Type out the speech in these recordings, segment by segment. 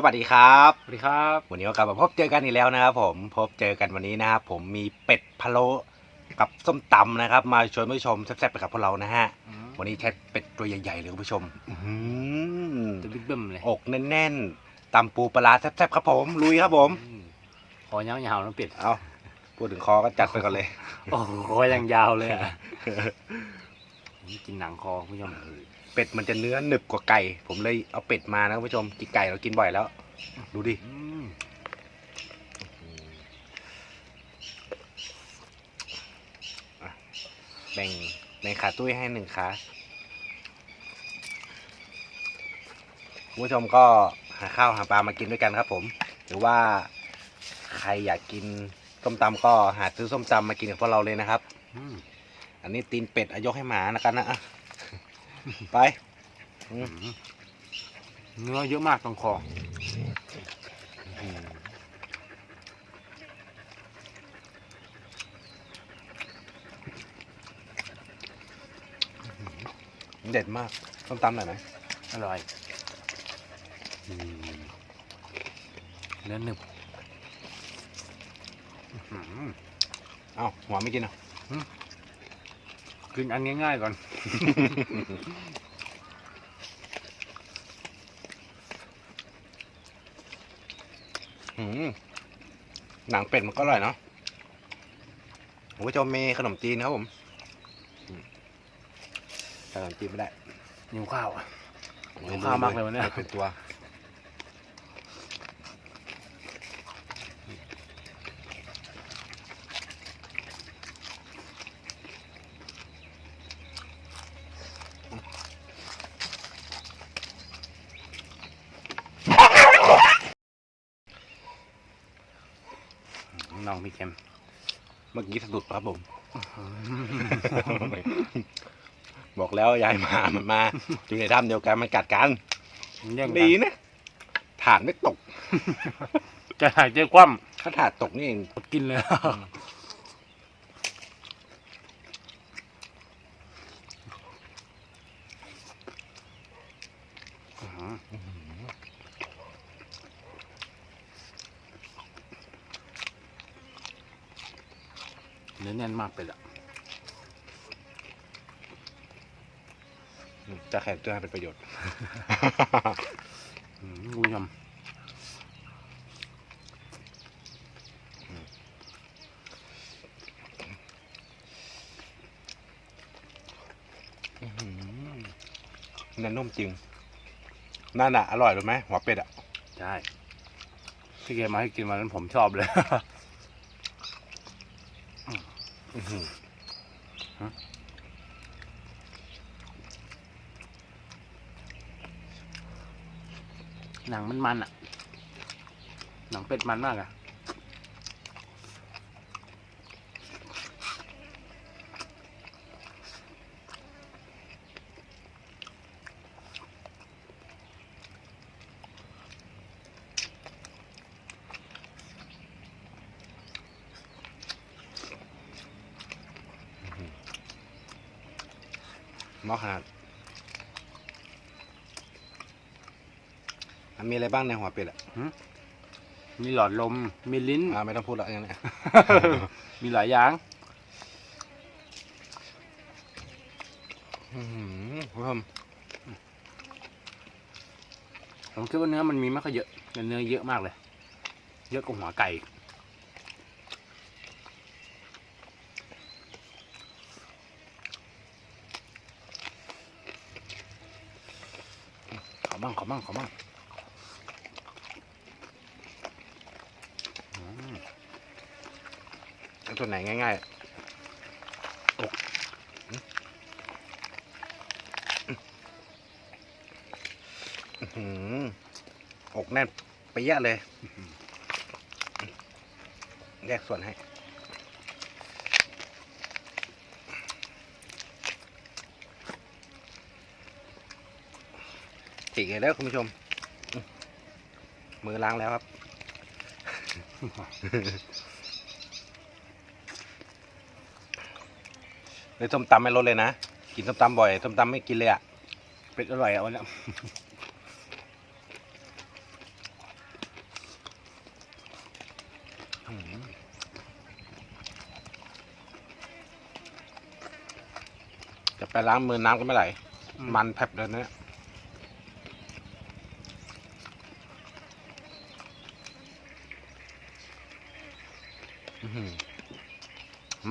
สวัสดีครับ สวัสดีครับ วันนี้ก็กลับมาพบเจอกันอีกแล้วนะครับผมพบเจอกันวันนี้นะครับผมมีเป็ดพะโล้กับส้มตำนะครับ มาชวนผู้ชมแซ่บๆไปกับพวกเรานะฮะวันนี้ใช้เป็ดตัวใหญ่ๆเลยคุณผู้ชมอื้อหือตัวบิ๊กเบิ้มเลยอกแน่นๆตำปูปลาร้าแซ่บๆครับผมลุยครับผมอืมคอยาวๆน้องเป็ดเอาพูดถึงคอก็จัดไปก่อนเลย โอ้โหคอยังยาวเลยอะนี่ กินหนังคอคุณผู้ชมเป็ดมันจะเนื้อหนึบกว่าไก่ ผมเลยเอาเป็ดมานะคุณผู้ชมกินไก่เรากินบ่อยแล้ว ดูดิอืมแบ่งแบ่งขาตุ้ยให้หนึ่งขาคุณผู้ชมก็หาข้าวหาปลามากินด้วยกันครับผม หรือว่าใครอยากกินส้มตำก็หาซื้อส้มตำมากินกับพวกเราเลยนะครับ อืมอันนี้ตีนเป็ดอายกให้หมานะกันนะอะไปอืมเนื้อเยอะมากตรงคอเด็ดมากส้มตำหน่อยไหมอร่อยอืมเนื้อหนึบอื้อหือเอ้าหัวไม่กินเหรอะ กินอันง่ายๆก่อนหืมหนังเป็ดมันก็อร่อยเนาะคุณผู้ชมมีขนมจีนครับผมอืมขนมจีนไม่ได้ หิวข้าวอะหิวข้าวมากเลยวันเนี้ย เป็นตัว น้องพี่เค็มเมื่อกี้สะดุดครับผม บอกแล้วยายหมา มันมาอยู่ในถ้ำเดียวกันมันกัดกันแย่งกันดีนะถาดไม่ตกจะหายใจคว่ถ้าถาดตกนี่เองำกินเลย เนื้อแน่นมากไปละจะแข่งตัวให้เป็นประโยชน์อืมคุณผู้ชมเนื้อนุ่มจริง นั่นอะ อร่อยรู้ไหมหัวเป็ดอะ ใช่ ที่แกมาให้กินวันนั้นผมชอบเลยอื้อ หนังมันมันอะ หนังเป็ดมันมากอะ ม้อขนาดอะมีอะไรบ้างในหัวเป็ดอะมีหลอดลม มีลิ้น อ่าไม่ต้องพูดละอย่างนี้นมีหลายอย่างอื้อหือคุณผู้ชมผมคิดว่าเนื้อมันมีไม่ค่อยเยอะแต่เนื้อเยอะมากเลย เยอะกว่าหัวไก่ ขอบ้างขอบ้างขอบ้างตัวไหนง่ายๆอกอื้อหืออกแน่นไปเยอะเลย แยกส่วนให้ จิกเลยแล้วคุณผู้ชม มือล้างแล้วครับ เลยส้มตำไม่ลดเลยนะ กินส้มตำบ่อยส้มตำไม่กินเลยอะ เป็นอร่อยอะวันนี้จะไปล้างมือน้ำก็ไม่ไหล มันแผลบเลยเนี่ย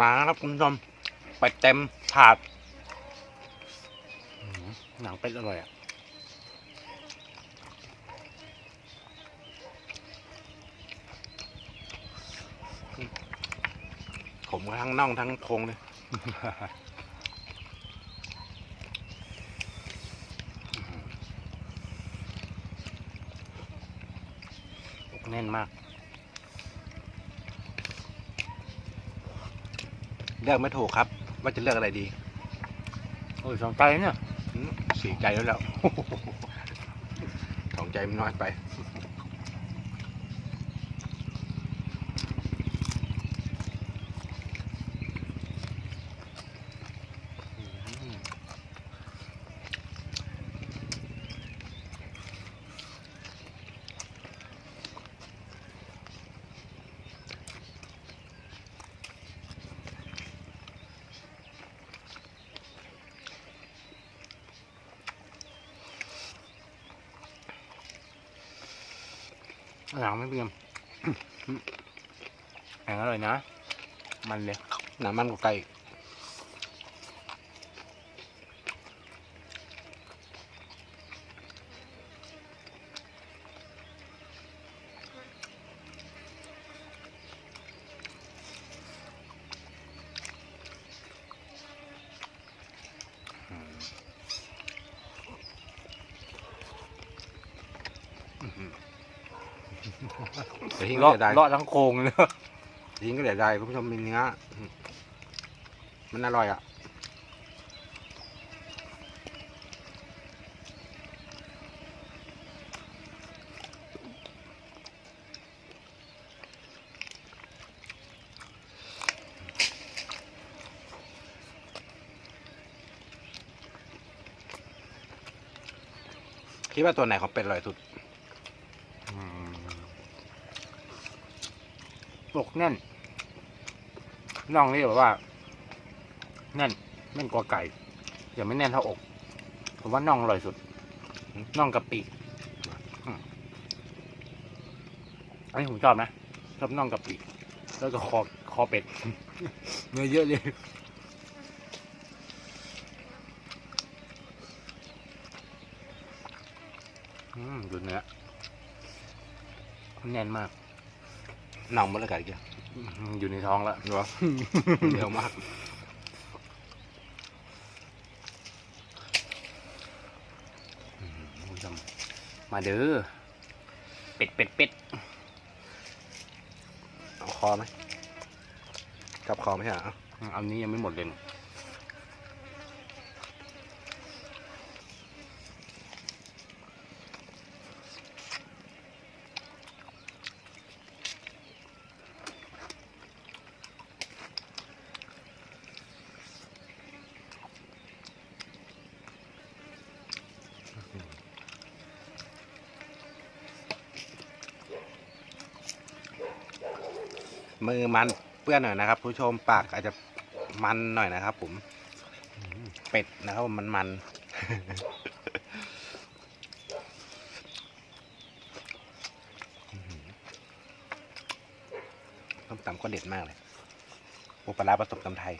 มาแล้วครับคุณผู้ชมไปเต็มถาดอืมหนังเป็ดอร่อยอะผมก็ทั้งน่องทั้งโครงเลยอกแน่นมาก เลือกไม่ถูกครับ ว่าจะเลือกอะไรดี โอ้ยสองใจเนี่ยอืมสี่ใจแล้วแล้ว สองใจมันน้อยไป หลังไม่เปรียมแข็งอร่อยนะ มันเลยหนามันกว่าไก่ เดี๋ยวทิ้งเลาะก็เสียดายเลาะทั้งโครงเลยทิ้งก็เสียดายคุณผู้ชมมีเนื้ออืมมันอร่อยอะคิดว่าตัวไหนของเป็ดอร่อยสุด อกแน่นน่องนี่แบบว่า แน่นแน่นกว่าไก่อย่าไม่แน่นเท่าอก ผมว่าน่องอร่อยสุด น่องกะปิอืมอันนี้ผมชอบนะชอบน่องกะปิแล้วก็คอคอเป็ดเนื้อเยอะเลยอืมดูเนื้อแน่นมาก หนังมันละกันเกี่ยวอืมอยู่ในท้องแล้วเหรอเร็วมากคุณผู้ชมมาเด้อเป็ดเป็ดเป็ดเอาคอไหมจับคอไหมฮะอันนี้ยังไม่หมดเลย มือมันเปื้อนหน่อยนะครับ ผู้ชมปากอาจจะมันหน่อยนะครับ ผมเป็ดนะครับมันมันต้มตำก็เด็ดมากเลยปูปลาร้าผสมตำไทย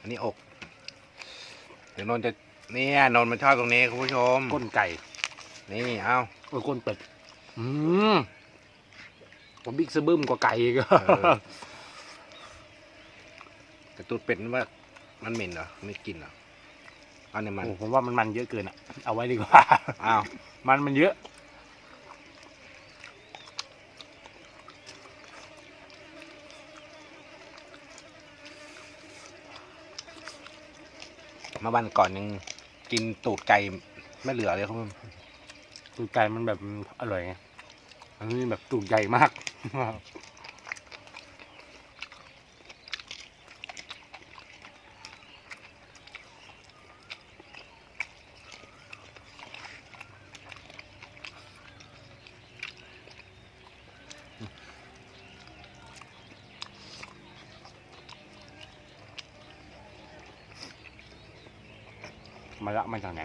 อันนี้อก เดี๋ยวนนจะ เนี่ยนนท์มันชอบตรงนี้คุณผู้ชม ก้นไก่นี่เอาโอ้ยก้นเป็ดอืมผมบิ๊กซะบึ้มกว่าไก่อีกเออแต่ตูดเป็ดนี่ว่า มันเหม็นเหรอไม่กินเหรอเอาเนี่ยมันโอ้ผมว่ามันมันเยอะเกินอะ เอาไว้ดีกว่าอ้าวมันมันเยอะ เมื่อวันก่อนยัง กินตูดไก่ไม่เหลือเลยครับผมตูดไก่มันแบบอร่อยไงอันนี้แบบตูดใหญ่มาก มาละมาจากไหน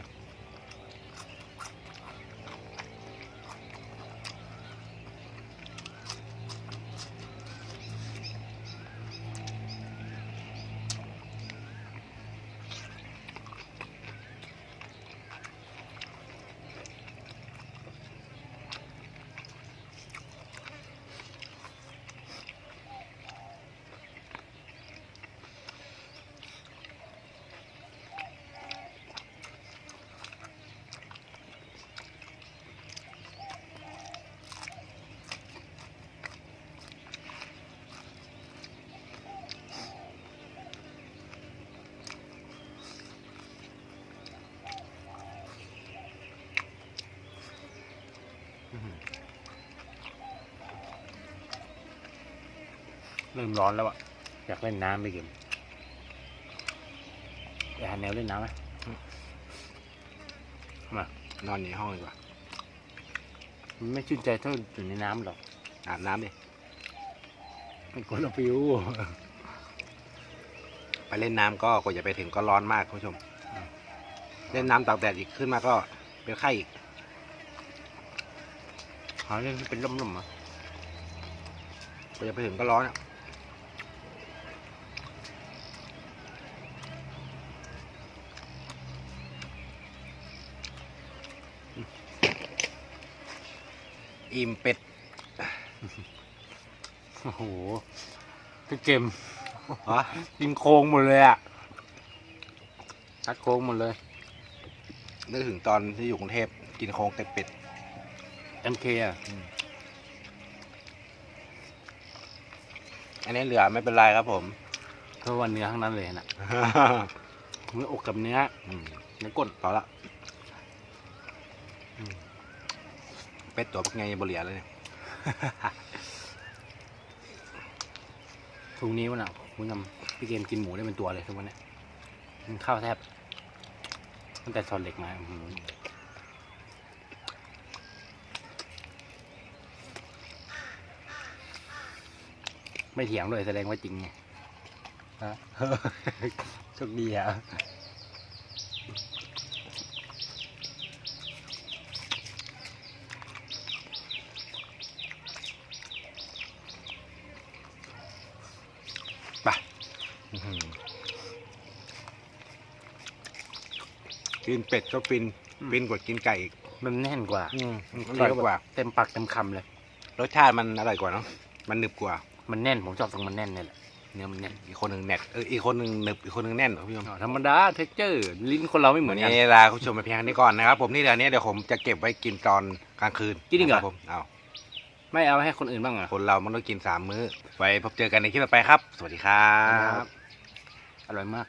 เริ่มร้อนแล้วอะอยากเล่นน้ำไปกินไปหาแนวเล่นน้ำไหมนอนอยู่ในห้องดีกว่ามันไม่ชื่นใจเท่าอยู่ในน้ำหรอกอาบน้ำดิมันคนละฟิวไปเล่นน้ำก็กว่าจะไปถึงก็ร้อนมากคุณผู้ชม เล่นน้ำตากแดดอีกขึ้นมาก็เป็นไข้อีกหาเรื่องที่เป็นล่มๆอะกว่าจะไปถึงก็ร้อนอะ อิ่มเป็ด โอ้โหพี่เกมฮะกินโค้งหมดเลยอะทัดโค้งหมดเลย นึกถึงตอนที่อยู่กรุงเทพกินโครงเต็มเป็ด MK อะอันนี้เหลือไม่เป็นไรครับผมเพราะว่าเนื้อทั้งนั้นเลยนะเนื้ออกกับเนื้ออืมเนื้อก้นพอละ เป็ดตัวเป็นไงบเหลียเลยเนี่ยทุกนี้วันน่ะคุณทำพี่เกมกินหมูได้เป็นตัวเลยทุกวันนี้ยกินข้าวแทบตั้งแต่ซอนเหล็กมาอื้อหือไม่เถียงด้วยแสดงว่าจริงไงฮะโชคดีอะ กินเป็ดก็ฟินอืม ฟินกว่ากินไก่อีกมันแน่นกว่าอืมอร่อยกว่า เต็มปากเต็มคำเลย รสชาติมันอร่อยกว่าเนาะมันหนึบกว่า มันแน่นผมชอบตรงมันแน่นเนี่ยแหละเนื้อมันแน่นอีกคนหนึ่งแน่นเอออีกคนหนึ่งหนึบอีกคนหนึ่งแน่นครับพี่ชมอ๋อธรรมดาเท็กเจอร์ ลิ้นคนเราไม่เหมืวัอนนกัน นี้ลาคุณผู้ชมไปเพียงเท่านี้ก่อนนะครับผมนี่เดี๋ยวนี้เดี๋ยวผมจะเก็บไว้กินตอนกลางคืนจริงเหรอคบผมเอาไม่เอาให้คนอื่นบ้างเหรอะ คนเรามันต้องกินสามมื้อไว้พบเจอกันในคลิปต่อไปครับ สวัสดีครับอร่อยมาก